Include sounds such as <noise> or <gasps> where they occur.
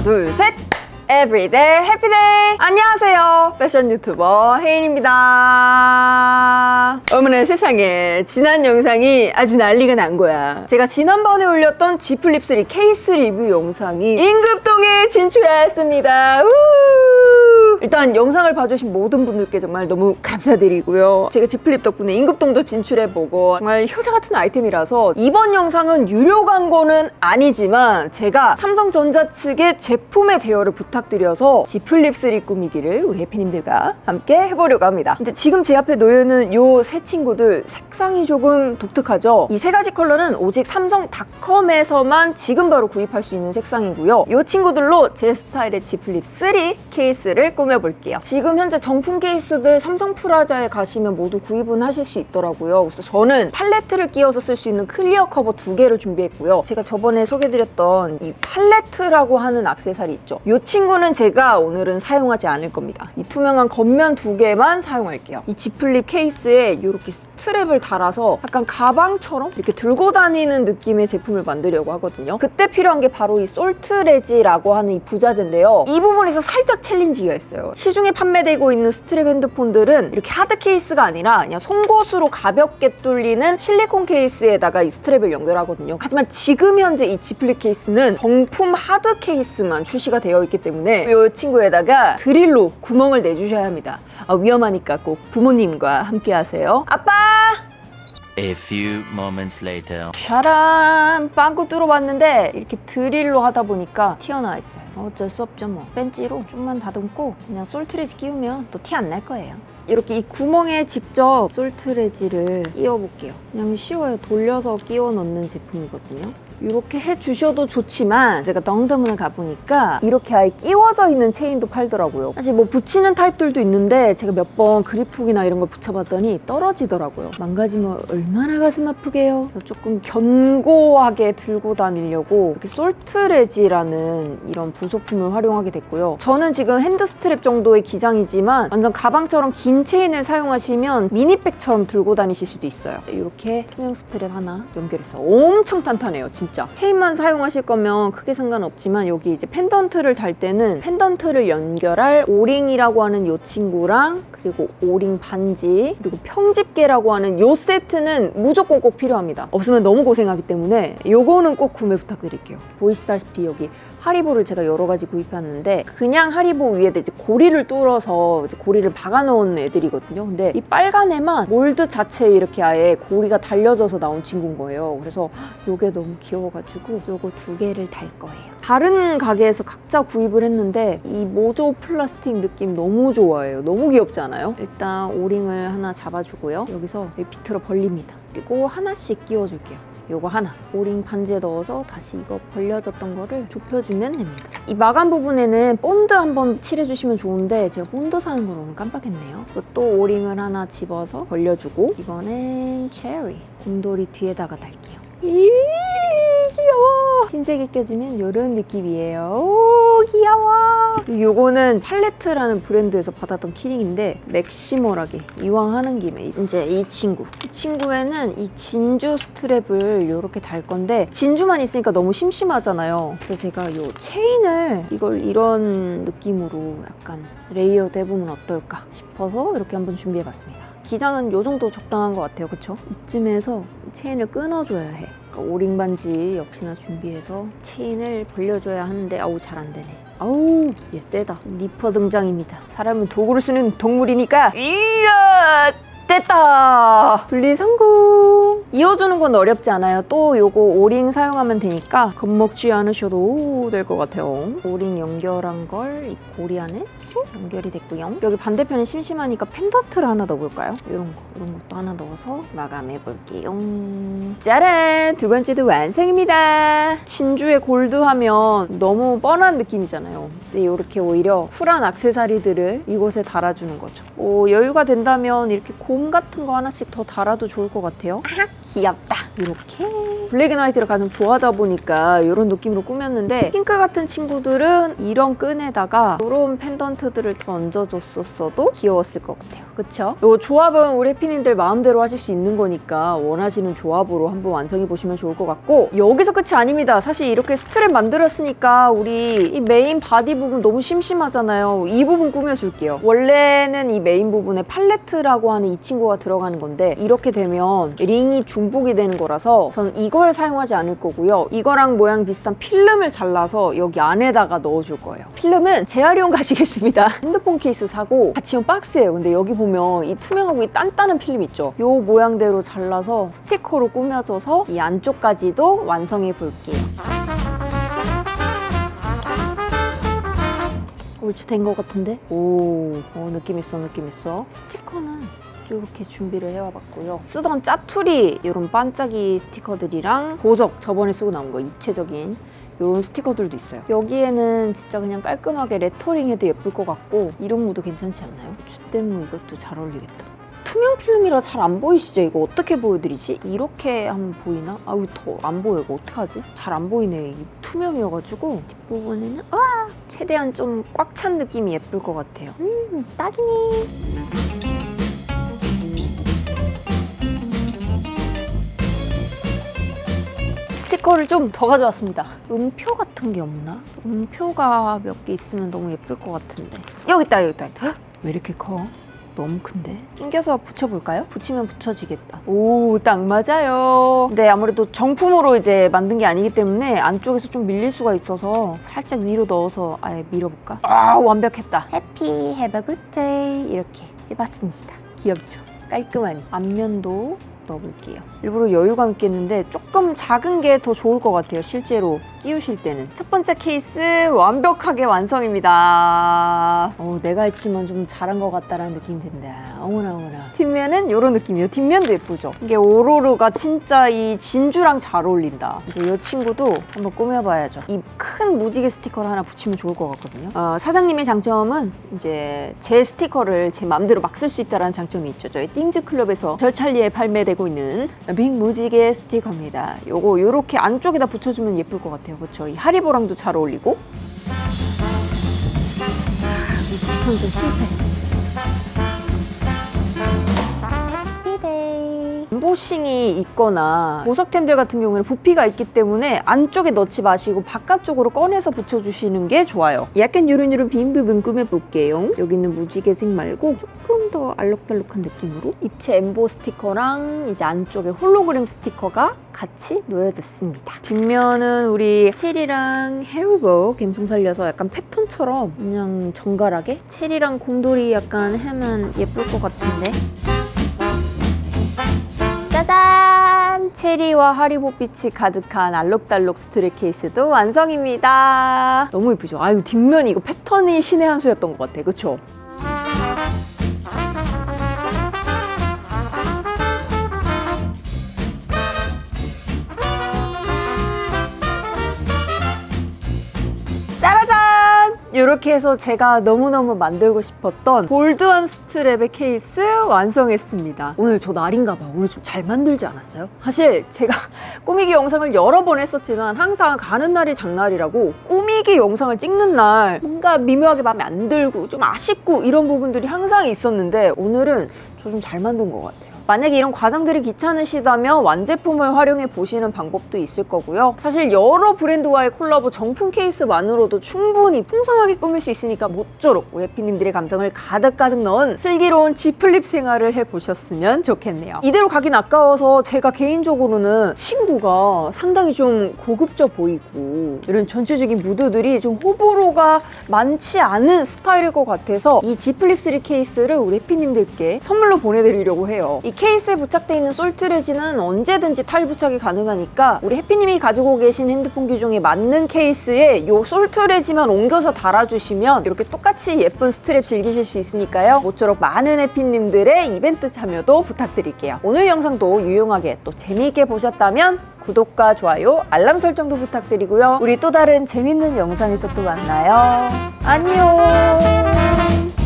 하나, 둘, 셋! 에브리데이 해피데이! 안녕하세요. 패션 유튜버 혜인입니다. 어머나 세상에 지난 영상이 아주 난리가 난 거야. 제가 지난번에 올렸던 지플립3 케이스 리뷰 영상이 임급동에 진출하였습니다. 우! 일단 영상을 봐주신 모든 분들께 정말 너무 감사드리고요. 제가 지플립 덕분에 임급동도 진출해보고 정말 효자 같은 아이템이라서 이번 영상은 유료 광고는 아니지만 제가 삼성전자 측의 제품의 대여를 부탁드려서 지플립3 꾸미기를 우리 해피님들과 함께 해보려고 합니다. 근데 지금 제 앞에 놓여있는 요 세 친구들 색상이 조금 독특하죠? 이 세 가지 컬러는 오직 삼성닷컴에서만 지금 바로 구입할 수 있는 색상이고요. 이 친구들로 제 스타일의 지플립 3 케이스를 꾸며볼게요. 지금 현재 정품 케이스들 삼성 프라자에 가시면 모두 구입은 하실 수 있더라고요. 그래서 저는 팔레트를 끼워서 쓸 수 있는 클리어 커버 두 개를 준비했고요. 제가 저번에 소개드렸던 이 팔레트라고 하는 악세사리 있죠. 이 친구는 제가 오늘은 사용하지 않을 겁니다. 이 투명한 겉면 두 개만 사용할게요. 이 지플립 케이스에 이렇게 스트랩을 달아서 약간 가방처럼 이렇게 들고 다니는 느낌의 제품을 만들려고 하거든요. 그때 필요한 게 바로 이 솔트레지라고 하는 이 부자재인데요. 이 부분에서 살짝 챌린지가 있어요. 시중에 판매되고 있는 스트랩 핸드폰들은 이렇게 하드 케이스가 아니라 그냥 송곳으로 가볍게 뚫리는 실리콘 케이스에다가 이 스트랩을 연결하거든요. 하지만 지금 현재 이 지플립 케이스는 정품 하드 케이스만 출시가 되어 있기 때문에 이 친구에다가 드릴로 구멍을 내주셔야 합니다. 아, 위험하니까 꼭 부모님과 함께 하세요. 아빠! A few moments later. 샤란 빵꾸 뚫어봤는데 이렇게 드릴로 하다 보니까 튀어나와 있어요. 어쩔 수 없죠 뭐. 벤치로 좀만 다듬고 그냥 솔트레지 끼우면 또 티 안 날 거예요. 이렇게 이 구멍에 직접 솔트레지를 끼워 볼게요. 그냥 쉬워요. 돌려서 끼워 넣는 제품이거든요 이렇게 해주셔도 좋지만 제가 덩드문을 가보니까 이렇게 아예 끼워져 있는 체인도 팔더라고요. 사실 뭐 붙이는 타입들도 있는데 제가 몇 번 그립훅이나 이런 걸 붙여봤더니 떨어지더라고요. 망가지면 얼마나 가슴 아프게요? 조금 견고하게 들고 다니려고 이렇게 솔트레지라는 이런 부속품을 활용하게 됐고요. 저는 지금 핸드 스트랩 정도의 기장이지만 완전 가방처럼 긴 체인을 사용하시면 미니백처럼 들고 다니실 수도 있어요. 이렇게 투명 스트랩 하나 연결해서 엄청 탄탄해요 진짜 체인만 사용하실 거면 크게 상관없지만 여기 이제 펜던트를 달 때는 펜던트를 연결할 오링이라고 하는 요 친구랑 그리고 오링 반지 그리고 평집게라고 하는 요 세트는 무조건 꼭 필요합니다. 없으면 너무 고생하기 때문에 요거는 꼭 구매 부탁드릴게요. 보이시다시피 여기 하리보를 제가 여러 가지 구입했는데 그냥 하리보 위에다 이제 고리를 뚫어서 이제 고리를 박아 놓은 애들이거든요. 근데 이 빨간 애만 몰드 자체에 이렇게 아예 고리가 달려져서 나온 친구인 거예요. 그래서 요게 너무 귀여워가지고 요거 두 개를 달 거예요. 다른 가게에서 각자 구입을 했는데 이 모조 플라스틱 느낌 너무 좋아해요. 너무 귀엽지 않아요? 일단 오링을 하나 잡아주고요. 여기서 이 비트로 벌립니다. 그리고 하나씩 끼워줄게요. 요거 하나. 오링 반지에 넣어서 다시 이거 벌려졌던 거를 좁혀주면 됩니다. 이 마감 부분에는 본드 한번 칠해주시면 좋은데 제가 본드 사는 걸 오늘 깜빡했네요. 또 오링을 하나 집어서 벌려주고 이번엔 체리. 곰돌이 뒤에다가 달게요. 이 귀여워. 흰색이 껴지면 이런 느낌이에요. 오 귀여워. 요거는 팔레트라는 브랜드에서 받았던 키링인데 맥시멀하게 이왕 하는 김에 이제 이 친구. 이 친구에는 이 진주 스트랩을 이렇게 달 건데 진주만 있으니까 너무 심심하잖아요. 그래서 제가 요 체인을 이걸 이런 느낌으로 약간 레이어드 해보면 어떨까 싶어서 이렇게 한번 준비해봤습니다. 기장은 요 정도 적당한 것 같아요. 그쵸? 이쯤에서 체인을 끊어줘야 해 오링 반지 역시나 준비해서 체인을 벌려줘야 하는데 아우 잘 안 되네. 아우 얘 세다. 니퍼 등장입니다. 사람은 도구를 쓰는 동물이니까 이야 됐다! 분리 성공 이어주는 건 어렵지 않아요. 또 요거 오링 사용하면 되니까 겁먹지 않으셔도 될 것 같아요. 오링 연결한 걸 이 고리 안에 쏙 연결이 됐고요. 여기 반대편이 심심하니까 펜던트를 하나 넣어볼까요? 이런 거 이런 것도 하나 넣어서 마감해 볼게요. 짜란! 두 번째도 완성입니다. 진주의 골드 하면 너무 뻔한 느낌이잖아요. 근데 이렇게 오히려 쿨한 악세사리들을 이곳에 달아주는 거죠. 오, 여유가 된다면 이렇게 곰 같은 거 하나씩 더 달아도 좋을 것 같아요. 아 귀엽다. 이렇게 블랙 앤 화이트를 가장 좋아하다 보니까 이런 느낌으로 꾸몄는데 핑크 같은 친구들은 이런 끈에다가 이런 펜던트들을 더 얹어줬었어도 귀여웠을 것 같아요. 그쵸? 이 조합은 우리 해피님들 마음대로 하실 수 있는 거니까 원하시는 조합으로 한번 완성해 보시면 좋을 것 같고 여기서 끝이 아닙니다. 사실 이렇게 스트랩 만들었으니까 우리 이 메인 바디 부분 너무 심심하잖아요. 이 부분 꾸며줄게요. 원래는 이 메인 부분에 팔레트라고 하는 이 친구가 들어가는 건데 이렇게 되면 링이 중 복이 되는 거라서 저는 이걸 사용하지 않을 거고요. 이거랑 모양 비슷한 필름을 잘라서 여기 안에다가 넣어줄 거예요. 필름은 재활용 가시겠습니다. <laughs> 핸드폰 케이스 사고 같이 온 박스예요. 근데 여기 보면 이 투명하고 이 단단한 필름 있죠? 요 모양대로 잘라서 스티커로 꾸며줘서 이 안쪽까지도 완성해 볼게요. 옳지 된 것 같은데? 오, 어, 느낌 있어, 느낌 있어. 스티커는 이렇게 준비를 해와 봤고요. 쓰던 짜투리 이런 반짝이 스티커들이랑 보석 저번에 쓰고 나온 거 입체적인 이런 스티커들도 있어요. 여기에는 진짜 그냥 깔끔하게 레터링 해도 예쁠 것 같고 이런 무도 괜찮지 않나요? 주댐무 이것도 잘 어울리겠다. 투명 필름이라 잘 안 보이시죠? 이거 어떻게 보여드리지? 이렇게 하면 보이나? 아유 더 안 보여 이거 어떡하지? 잘 안 보이네 이 투명이어가지고 뒷부분에는 와 최대한 좀 꽉 찬 느낌이 예쁠 것 같아요 음 딱이네 스티커를 좀 더 가져왔습니다 음표 같은 게 없나? 음표가 몇 개 있으면 너무 예쁠 것 같은데 여기 있다 여기 있다 헉, <gasps> 왜 이렇게 커? 너무 큰데? 낑겨서 붙여볼까요? 붙이면 붙여지겠다. 오, 딱 맞아요. 근데 아무래도 정품으로 이제 만든 게 아니기 때문에 안쪽에서 좀 밀릴 수가 있어서 살짝 위로 넣어서 아예 밀어볼까? 아, 완벽했다. 해피, have a good day. 이렇게 해봤습니다. 귀엽죠? 깔끔하니. 앞면도 넣어볼게요. 일부러 여유감 있게 했는데 조금 작은 게 더 좋을 것 같아요. 실제로 끼우실 때는. 첫 번째 케이스 완벽하게 완성입니다. 어, 내가 했지만 좀 잘한 것 같다라는 느낌이 든다. 어머나 어머나. 뒷면은 이런 느낌이에요. 뒷면도 예쁘죠? 이게 오로르가 진짜 이 진주랑 잘 어울린다. 이제 이 친구도 한번 꾸며봐야죠. 이 큰 무지개 스티커를 하나 붙이면 좋을 것 같거든요. 어, 사장님의 장점은 이제 제 스티커를 제 마음대로 막 쓸 수 있다는 장점이 있죠. 저희 띵즈 클럽에서 절찰리에 발매되고 있는 빅 무지개 스티커입니다. 요거 요렇게 안쪽에다 붙여주면 예쁠 것 같아요. 그렇죠? 이 하리보랑도 잘 어울리고. 아, 이 지금 좀 실패. Embossing이 있거나 보석템들 같은 경우에는 부피가 있기 때문에 안쪽에 넣지 마시고 바깥쪽으로 꺼내서 붙여주시는 게 좋아요. 약간 요런요런 빈 부분 꾸며볼게요. 여기 있는 무지개색 말고 조금 더 알록달록한 느낌으로 입체 엠보 스티커랑 이제 안쪽에 홀로그램 스티커가 같이 놓여졌습니다. 뒷면은 우리 체리랑 헤르버 감성 살려서 약간 패턴처럼 그냥 정갈하게 체리랑 곰돌이 약간 하면 예쁠 것 같은데 짜잔! 체리와 하리보빛이 가득한 알록달록 스트랩 케이스도 완성입니다. 너무 예쁘죠? 아유 뒷면 이거 패턴이 신의 한 수였던 것 같아. 그쵸? 이렇게 해서 제가 너무너무 만들고 싶었던 볼드한 스트랩의 케이스 완성했습니다. 오늘 저 날인가 봐. 오늘 좀 잘 만들지 않았어요? 사실 제가 <laughs> 꾸미기 영상을 여러 번 했었지만 항상 가는 날이 장날이라고 꾸미기 영상을 찍는 날 뭔가 미묘하게 마음에 안 들고 좀 아쉽고 이런 부분들이 항상 있었는데 오늘은 저 좀 잘 만든 것 같아요. 만약에 이런 과정들이 귀찮으시다면 완제품을 활용해 보시는 방법도 있을 거고요. 사실 여러 브랜드와의 콜라보 정품 케이스만으로도 충분히 풍성하게 꾸밀 수 있으니까 모쪼록 우리 해피님들의 감성을 가득가득 넣은 슬기로운 지플립 생활을 해보셨으면 좋겠네요. 이대로 가긴 아까워서 제가 개인적으로는 친구가 상당히 좀 고급져 보이고 이런 전체적인 무드들이 좀 호불호가 많지 않은 스타일일 것 같아서 이 지플립 3 케이스를 우리 해피님들께 선물로 보내드리려고 해요. 이 케이스에 부착되어 있는 솔트레지는 언제든지 탈부착이 가능하니까 우리 해피님이 가지고 계신 핸드폰 기종에 맞는 케이스에 이 솔트레지만 옮겨서 달아주시면 이렇게 똑같이 예쁜 스트랩 즐기실 수 있으니까요. 모쪼록 많은 해피님들의 이벤트 참여도 부탁드릴게요. 오늘 영상도 유용하게 또 재미있게 보셨다면 구독과 좋아요, 알람 설정도 부탁드리고요. 우리 또 다른 재밌는 영상에서 또 만나요. 안녕!